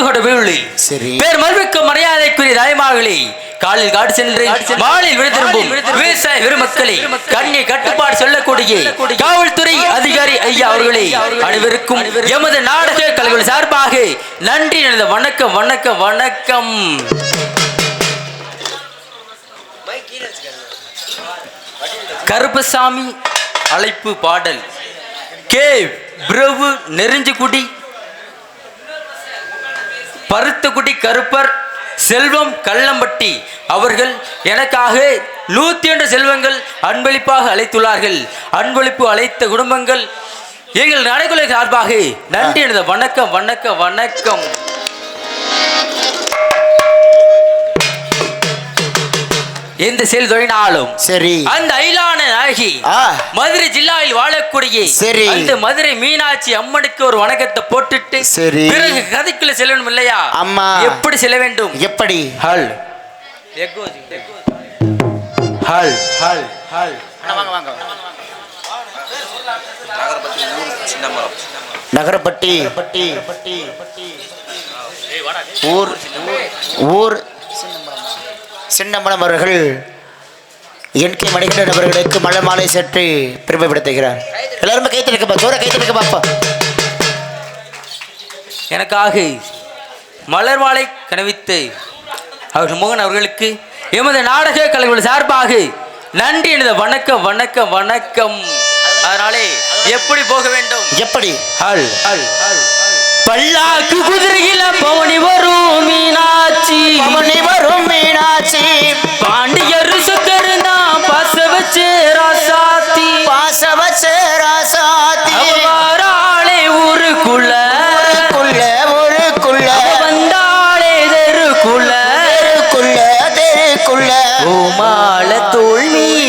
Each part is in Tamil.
பேரன்பு கொண்ட பேருளி சரி. பேர் மறுமிக்க மரியாதைக்குரிய தாய்மார்களே காலில் காடு சென்று மாலில் விழுத்திரும்பும் விவசாய பெருமக்களே கண்ணை கட்டுப்பாடு சொல்லக்கூடிய காவல்துறை அதிகாரி ஐயா அவர்களே அனைவருக்கும் எமது நாடக கலைகள் சார்பாக நன்றி எனது வணக்கம் வணக்கம் வணக்கம். கருப்பசாமி அழைப்பு பாடல் கே. பிரபு நெருஞ்சிக்குடி பருத்துக்குடி கருப்பர் செல்வம் கள்ளம்பட்டி அவர்கள் எனக்காக நூத்தி ஒன்று செல்வங்கள் அன்பளிப்பாக அழைத்துள்ளார்கள். அன்பளிப்பு அழைத்த குடும்பங்கள் எங்கள் நடைகுலை சார்பாக நன்றி எழுத வணக்கம் வணக்கம் வணக்கம். எந்த செயல் தொழினாலும். சரி. அந்த அயிலான நாயகி ஆ. மதுரை ஜில்லாவில் வாழக்கூடிய சரி. அந்த மதுரை மீனாட்சி அம்மனுக்கு ஒரு வணக்கத்தை போட்டுட்டு சரி. பிறகு கதைக்குள்ள செல்லணும் இல்லையா? அம்மா. எப்படி செல்ல வேண்டும்? எப்படி? ஹல். ஹல். ஹல். ஹல். நகரப்பட்டி. ஊர் ஊர் சின்னம்பலம் அவர்கள் என் கே மணிகண்டன் அவர்களுக்கு மலை மாலை சற்று பெருமைப்படுத்துகிறார் எல்லாருமே கைத்தெடுக்கப்பா ஜோர கைத்தெடுக்க பாப்பா. எனக்காக மலர் மாலை கனவித்து அவர்கள் மோகன் அவர்களுக்கு எமது நாடக கலைகள் சார்பாக நன்றி எனது வணக்கம் வணக்கம் வணக்கம். அதனாலே எப்படி போக வேண்டும்? எப்படி? ஹல் ஹல் ஹல். பல்லாக்கு குதிரையில பவனி வரும் மீனாட்சி. பவனி வரும் மீனாட்சி. பாண்டியர் சுக்கருந்தா பாச வச்சு ராசாத்தி. பாச வச்சு ராசாத்தி. வாராளே ஊருக்குள்ள. ஊருக்குள்ள ஊருக்குள்ள. வந்தாளே தெருக்குள்ள. தெருக்குள்ள தெருக்குள்ள. ஓமால தோல்வி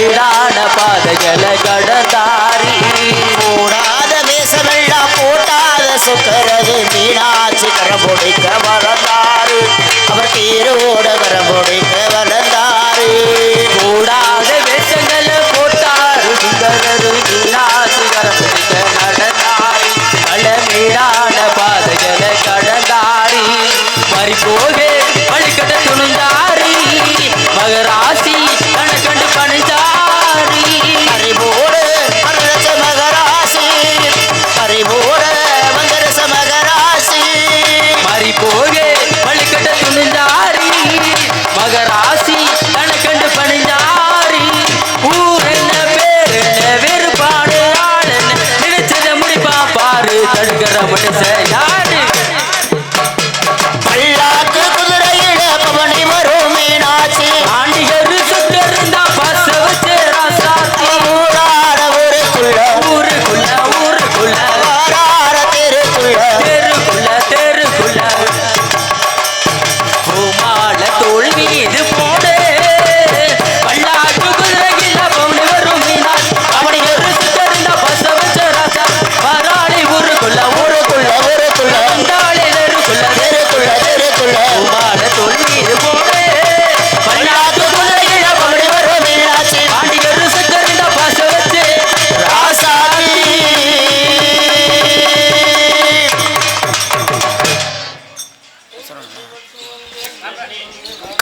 வீடான பாதைகளை கடந்தாரி. கூடாத வேஷமெல்லாம் போட்டாத சுக்கரது மீனாட்சி கரம்பொடிக்க வளர்ந்தாரு. அவர் தீரோட கரம்பொடிக்க வளர்ந்தாரு. கூடாத வேஷங்களை போட்டாரு சுந்தரரு மீனாட்சி கரம்பிடிக்க நடந்தாரி. பழமீடான பாதைகளை கடந்தாரி. மறி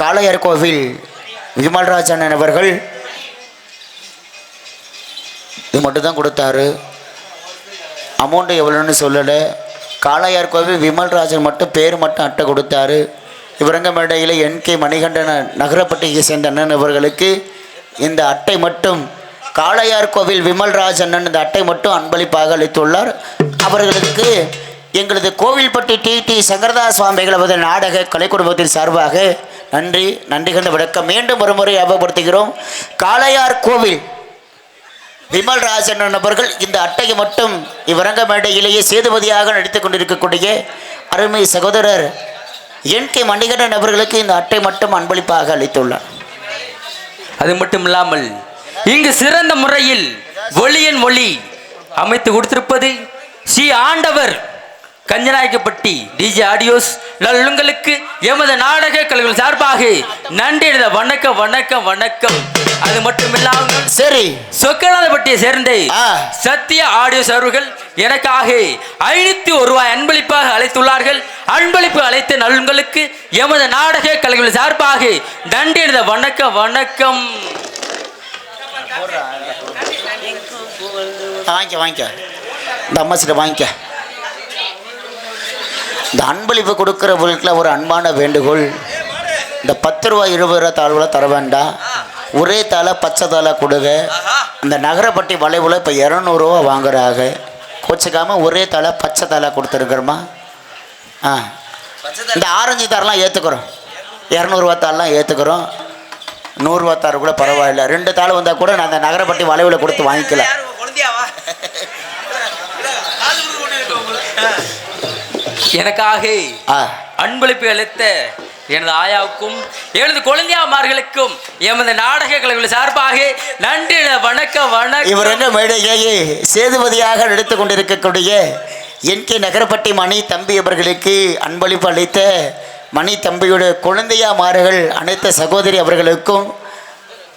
காளையார் கோவில் விமல்ராஜன் அவர்கள் இது மட்டும் தான் கொடுத்தாரு. அமௌண்ட்டு எவ்வளோன்னு சொல்லலை. காளையார் கோவில் விமல்ராஜன் மட்டும் பேர் மட்டும் அட்டை கொடுத்தாரு. இவரங்க மேடையில் என் கே மணிகண்டன் நகரப்பட்டியை சேர்ந்த அண்ணன் அவர்களுக்கு இந்த அட்டை மட்டும் காளையார் கோவில் விமல்ராஜ் அண்ணன் இந்த அட்டை மட்டும் அன்பளிப்பாக அளித்துள்ளார். அவர்களுக்கு எங்களது கோவில்பட்டி டி டி சங்கரதாஸ் சுவாமிகள் அவரது நாடக கலை குடும்பத்தின் சார்பாக நன்றி நன்றி கண்ட வணக்கம். மீண்டும் ஒருமுறை ஞாபகப்படுத்துகிறோம். காளையார் கோவில். விமல் ராஜன் நபர்கள் இந்த அட்டையை மட்டும் இவ்வரங்க மேடையிலேயே சேதுபதியாக நடித்து கொண்டிருக்கக்கூடிய அருமை சகோதரர் என் கே மணிகண்டன் அவர்களுக்கு இந்த அட்டை மட்டும் அன்பளிப்பாக அளித்துள்ளார். அது மட்டும் இல்லாமல் இங்கு சிறந்த முறையில் ஒளியின் ஒளி அமைத்து கொடுத்திருப்பது ஸ்ரீ ஆண்டவர் கஞ்சநாயக்கப்பட்டி டிஜே ஆடியோஸ் நல்லுங்களுக்கு எமது நாடக கலைகள் சார்பாக நன்றி எழுத வணக்கம் வணக்கம் வணக்கம். அது மட்டும் இல்லாமல் சரி. சொக்கநாதப்பட்டியை சேர்ந்த ஆ. சத்யா ஆடியோஸ் அவர்கள் எனக்காக ஐநூத்தி ஒரு ரூபாய் அன்பளிப்பாக அழைத்துள்ளார்கள். அன்பளிப்பு அழைத்த நல்ங்களுக்கு எமது நாடக கலைகள் சார்பாக நன்றி எழுத வணக்கம் வணக்கம். வாங்கிக்க வாங்கிக்க இந்த அம்மாச்சிட்ட வாங்கிக்க இந்த அன்பளிப்பு கொடுக்குற கொடுக்குறவங்களுக்குல ஒரு அன்பான வேண்டுகோள். இந்த பத்து ரூபா இருபது ரூபா தாழ்வில் தர வேண்டாம் ஒரே தாளை பச்சை தாளை கொடுங்க. இந்த நகரப்பட்டி வளைவில் இப்போ இரநூறுவா வாங்குறாங்க. கோச்சிக்காமல் ஒரே தலை பச்சை தலை கொடுத்துருக்குறோமா? ஆ. இந்த ஆரஞ்சு தாரெலாம் ஏற்றுக்குறோம் இரநூறுவா தாள்லாம் ஏற்றுக்குறோம் நூறுரூவா தாரு கூட பரவாயில்ல. ரெண்டு தாள் வந்தால் கூட நான் அந்த நகரப்பட்டி வளைவில் கொடுத்து வாங்கிக்கல. எனக்காக அன்பளிப்பு அளித்த எனது ஆயாவுக்கும் எனது குழந்தையாமார்களுக்கும் எமது நாடக கலைகள் சார்பாக நன்றி எழுத வணக்கம் இவர் என்ன மேடையிலேயே சேதுபதியாக நடித்து கொண்டிருக்கக்கூடிய என் கே நகரப்பட்டி மணி தம்பி அவர்களுக்கு அன்பளிப்பு அளித்த மணி தம்பியோட குழந்தையாமார்கள் அனைத்த சகோதரி அவர்களுக்கும்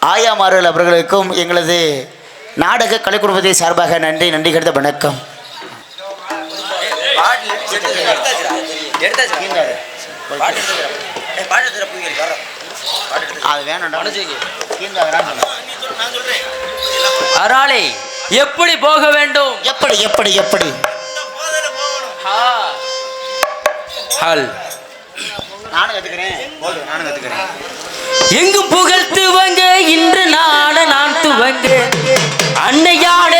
ஆயாமார்கள் அவர்களுக்கும் எங்களது நாடக கலைக்குடும்பத்தை சார்பாக நன்றி நன்றி கருத வணக்கம். அது அராளே எப்படி போக வேண்டும்? எப்படி எப்படி எப்படி. ஹல். நானும் கற்றுக்கிறேன் நானும் கற்றுக்கிறேன் எங்கும் புகழ் துவங்க இன்று நாட நான் துவங்க. அன்னையான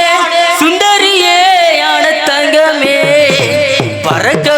பறக்க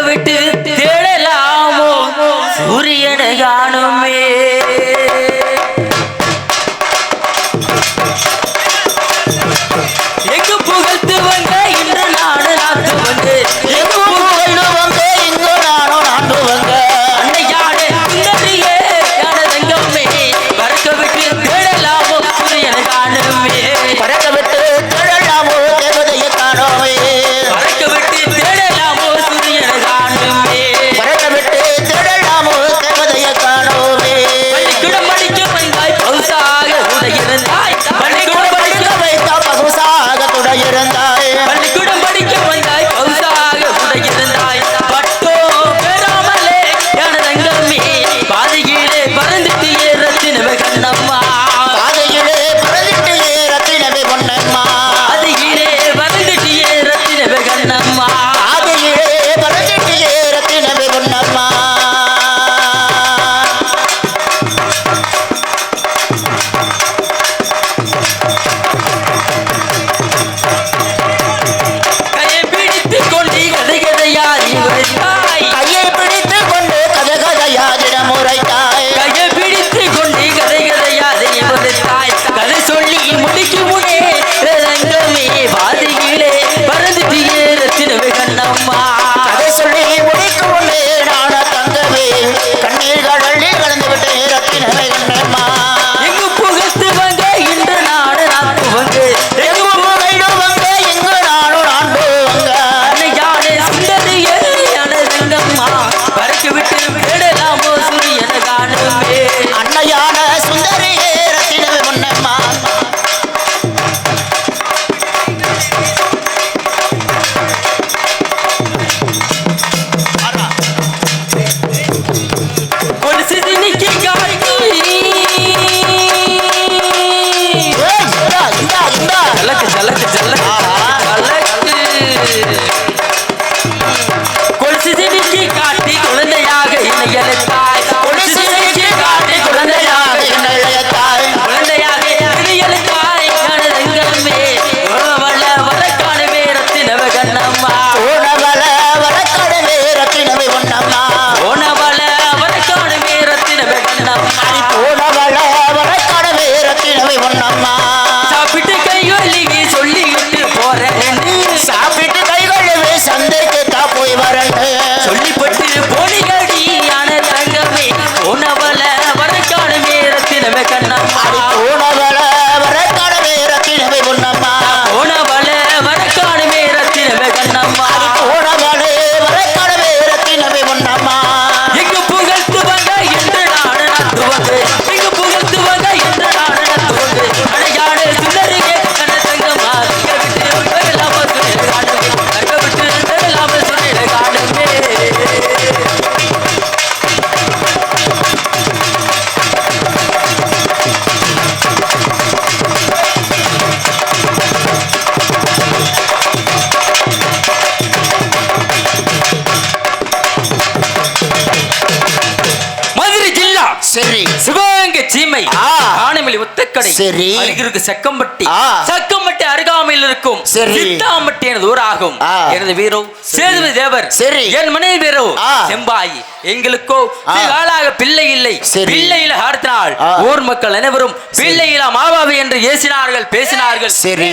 சரி. அருகிருக்கு செக்கம்பட்டி. செக்கம்பட்டி அருகாமையில் இருக்கும் சரி. சித்தாம்பட்டி எனது ஊராகும். எனது வீரோ சேதுபதி தேவர் சரி. என் மனைவி வீரோ. செம்பாய் எங்களுக்கோ ஆ. காலாக பிள்ளை இல்லை. பிள்ளையில ஆர்த்தினால் ஆ. ஊர் மக்கள் அனைவரும் பிள்ளையில மாபாவி என்று ஏசினார்கள் பேசினார்கள் சரி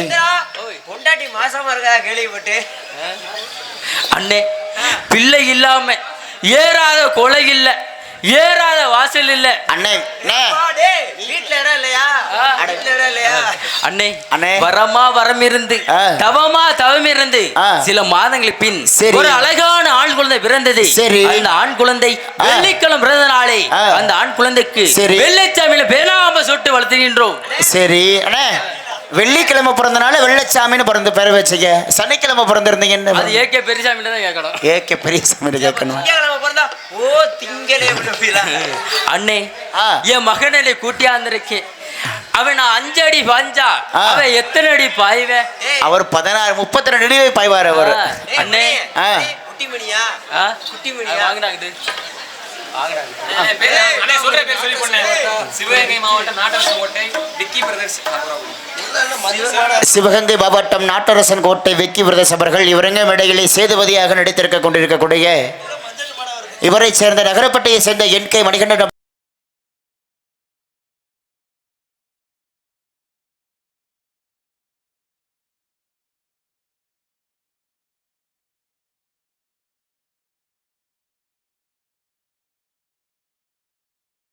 பொண்டாட்டி மாசமா இருக்கா கேள்விப்பட்டு அண்ணே பிள்ளை இல்லாம ஏறாத கொலை இல்ல ஏறாத வாசல் இல்ல அண்ணே வீட்டுல இடம் இல்லையா அண்ணே அண்ணே. வரமா வரம் இருந்து. தவமா தவம் இருந்து. சில மாதங்களுக்கு பின் சரி. ஒரு அழகான ஆண் குழந்தை பிறந்தது சரி. அந்த ஆண் குழந்தை. வெள்ளிக்கிழமை பிறந்த நாளே. அந்த ஆண் குழந்தைக்கு சரி. வெள்ளைச்சாமியில பேனாம சுட்டு வளர்த்துகின்றோம் சரி அண்ணே வெள்ளிக்கிழமை பிறந்தனால வெள்ளச்சாமின்னு பிறந்த பேரை வச்சுக்க. சனிக்கிழமை பிறந்திருந்தீங்கன்னு அது ஏகே பெரியசாமியில தான் கேட்கணும். ஏகே பெரியசாமி கேட்கணும். ஓ திங்களே அண்ணே. என் மகனை கூட்டியாந்திருக்கேன் அவன் நான் அஞ்சு அடி பாஞ்சா. அவன் எத்தனை அடி பாய்வேன் அவர் பதினாறு முப்பத்தி ரெண்டு அடி பாய்வார் அவர். அண்ணே. குட்டிமணியா? குட்டிமணியா? வாங்கினாங்க அண்ணே சொல்ற பேர் சொல்லி போனேன் சிவகங்கை மாவட்டம் நாட்டரசு கோட்டை விக்கி பிரதர்ஸ். சிவகங்கை மாவட்டம் நாட்டரசன் கோட்டை வெக்கி பிரதேச அவர்கள் இவரங்க இடையிலே சேதுபதியாக நடித்திருக்க கொண்டிருக்கக்கூடிய இவரை சேர்ந்த நகரப்பட்டியை சேர்ந்த என் கே மணிகண்டன்